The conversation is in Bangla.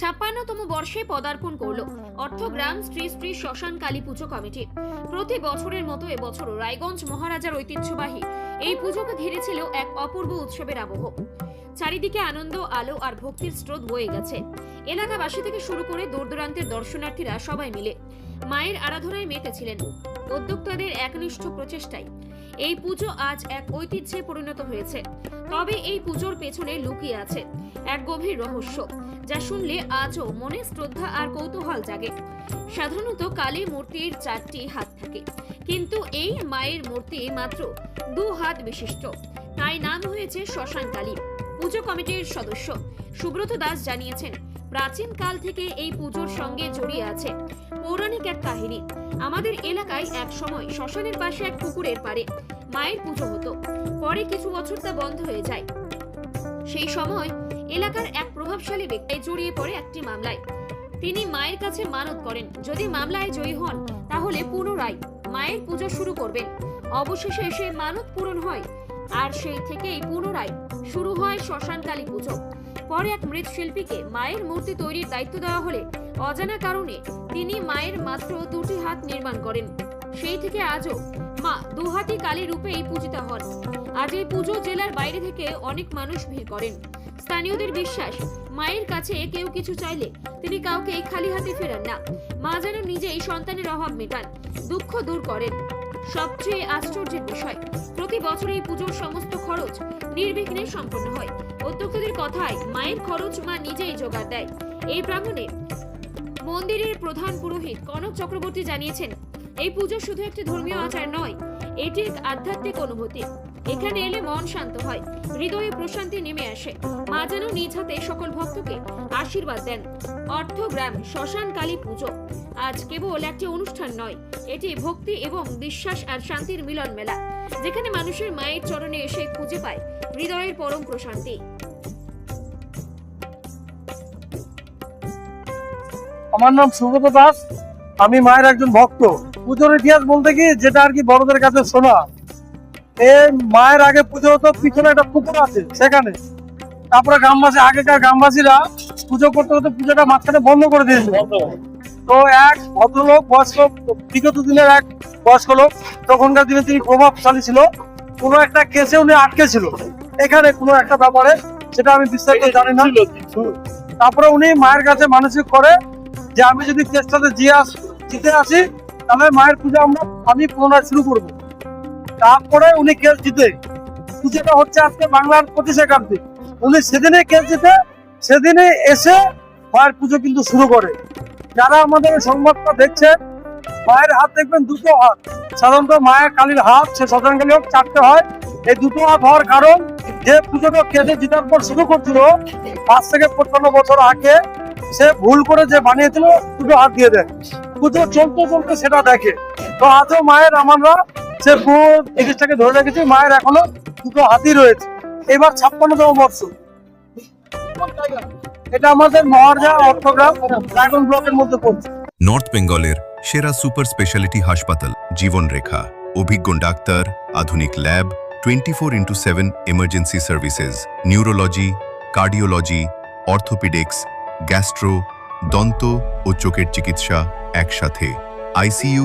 ছাপ্পান্নতম বর্ষে পদার্পণ করল। অর্থগ্রাম, শ্রী শ্রী শ্মশান কালী পুজো কমিটি। প্রতি বছরের মতো এবছরও রায়গঞ্জ মহারাজার ঐতিহ্যবাহী এই পুজোকে ঘিরেছিল এক অপূর্ব উৎসবের আবহ। চারিদিকে আনন্দ, আলো আর ভক্তির স্রোত বয়ে গেছে। এলাকাবাসী থেকে শুরু করে দূর দূরান্তের দর্শনার্থীরা সবাই মিলে মায়ের আরাধনায় মেতেছিলেন। উদ্যোক্তাদের একনিষ্ঠ প্রচেষ্টায় এই পুজো আজ এক ঐতিহ্যে পরিণত হয়েছে। তবে এই পুজোর পেছনে লুকিয়ে আছে এক গভীর রহস্য, যা শুনলে আজও মনে শ্রদ্ধা আর কৌতূহল জাগে। সাধারণত কালী মূর্তির চারটি হাত থাকে, কিন্তু এই মায়ের মূর্তি মাত্র দু হাত বিশিষ্ট। তাই নাম হয়েছে শ্মশান কালী। পুজো কমিটির সদস্য সুব্রত দাস জানিয়েছেন প্রাচীন কাল থেকে এই পুজোর সঙ্গে জড়িয়ে আছে। পৌরাণিক এক কাহিনী। আমাদের এলাকায় এক সময় শ্মশানের পাশে এক পুকুরের পারে মায়ের পুজো হতো। পরে কিছু বছর তা বন্ধ হয়ে যায়। সেই সময় এলাকার এক প্রভাবশালী ব্যক্তি জড়িয়ে পড়ে একটি মামলায়। তিনি মায়ের কাছে মানত করেন, যদি মামলায় জয়ী হন, তাহলে পুনরায় মায়ের পুজো শুরু করবেন। অবশেষে সে মানত পূরণ হয়। আর সেই থেকেই পুনরায় শুরু হয় শ্মশান কালী পুজো। পরে এক মৃৎশিল্পীকে মায়ের মূর্তি তৈরির দায়িত্ব দেওয়া হলে অজানা কারণে তিনি মায়ের মাত্র দুটি হাত নির্মাণ করেন। সেই থেকে আজও মা দুহাতি কালী রূপেই পূজিতা হন। আজ এই পুজো জেলার বাইরে থেকে অনেক মানুষ ভিড় করেন। স্থানীয়দের বিশ্বাস, মায়ের কাছে কেউ কিছু চাইলে তিনি কাউকে খালি হাতে ফেরান না। মা যেন নিজেই সন্তানের অভাব মেটান, দুঃখ দূর করেন। সবচেয়ে আশ্চর্যের বিষয়, প্রতি বছর এই পুজোর সমস্ত খরচ নির্বিঘ্নে সম্পন্ন হয়। অধ্যক্ষদের কথায় মায়ের খরচ মা নিজেই জোগাড় দেয়। এই প্রাঙ্গণে মন্দিরের প্রধান পুরোহিত কনক চক্রবর্তী জানিয়েছেন, এই পুজো শুধু একটি ধর্মীয় আচার নয়, এটি এক আধ্যাত্মিক অনুভূতি। এখানে এলে মন শান্ত হয়, হৃদয়ে প্রশান্তি নেমে আসে। মা যেন নিজ হাতে সকল ভক্তকে আশীর্বাদ দেন। অর্থগ্রাম শ্মশান কালী পুজো। আজ কেবল একটি অনুষ্ঠান নয়, এটি ভক্তি এবং বিশ্বাস আর শান্তির মিলন মেলা, যেখানে মানুষের মায়ের চরণে এসে খুঁজে পায় হৃদয়ের পরম প্রশান্তি। আমার নাম সুব্রত দাস, আমি মায়ের একজন ভক্ত। পুজোর ইতিহাস বলতে কি যেটা আর কি বড়দের কাছে শোনা। এই মায়ের আগে পুজো হতো পিছনে একটা পুকুর আছে সেখানে। তারপরে গ্রামবাসী আগেকার গ্রামবাসীরা পুজো করতে করতে পুজোটা মাঝখানে বন্ধ করে দিয়েছিল। তো এক ভদ্রলোক বয়স্ক বিগত দিনের এক বয়স্ক লোক তখনকার দিনে তিনি প্রভাবশালী ছিল। কোনো একটা কেসে উনি আটকে ছিল। এখানে কোনো একটা ব্যাপারে সেটা আমি বিস্তারিত জানি না। তারপরে উনি মায়ের কাছে মানসিক করে যে আমি যদি কেসটাতে জিয়ে জিতে আসি তাহলে মায়ের পুজো আমরা আমি পুনরায় শুরু করব। তারপরে উনি কেস জিতে। পুজোটা হচ্ছে আজকে বাংলার পঁচিশে কার্তিক উনি সেদিনে কেস জিতে সেদিনে এসে মায়ের পুজো কিন্তু শুরু করে। যারা আমাদের সংবাদটা দেখছেন, মায়ের হাত দেখবেন দুটো হাত। সাধারণত মায়ের কালীর হাত, সে শ্মশানকালী হোক, চারটে হয়। এই দুটো হাত হওয়ার কারণ, যে পুজোটা কেটে জিতার পর শুরু করছিল, পাঁচ থেকে পঞ্চান্ন বছর আগে, সে ভুল করে যে বানিয়েছিল, দুটো হাত দিয়ে দেয়। পুজো চলতে চলতে সেটা দেখে। তো আজও মায়ের আমরা সে পুরো জিনিসটাকে ধরে রেখেছি, মায়ের এখনও দুটো হাতই রয়েছে। এবার ছাপ্পান্নতম বর্ষ। এটা আমাদের মহারাজা অর্থগ্রাম ড্রাগন ব্লকের মধ্যে পড়ছে। নর্থ বেঙ্গলের সেরা সুপার স্পেশালিটি হাসপাতাল জীবনরেখা অভিজ্ঞ ডাক্তার, আধুনিক lab twenty four into seven emergency services, neurology, cardiology, orthopaedics, gastro, দন্ত ও চোখের চিকিৎসা একসাথে। আইসিইউ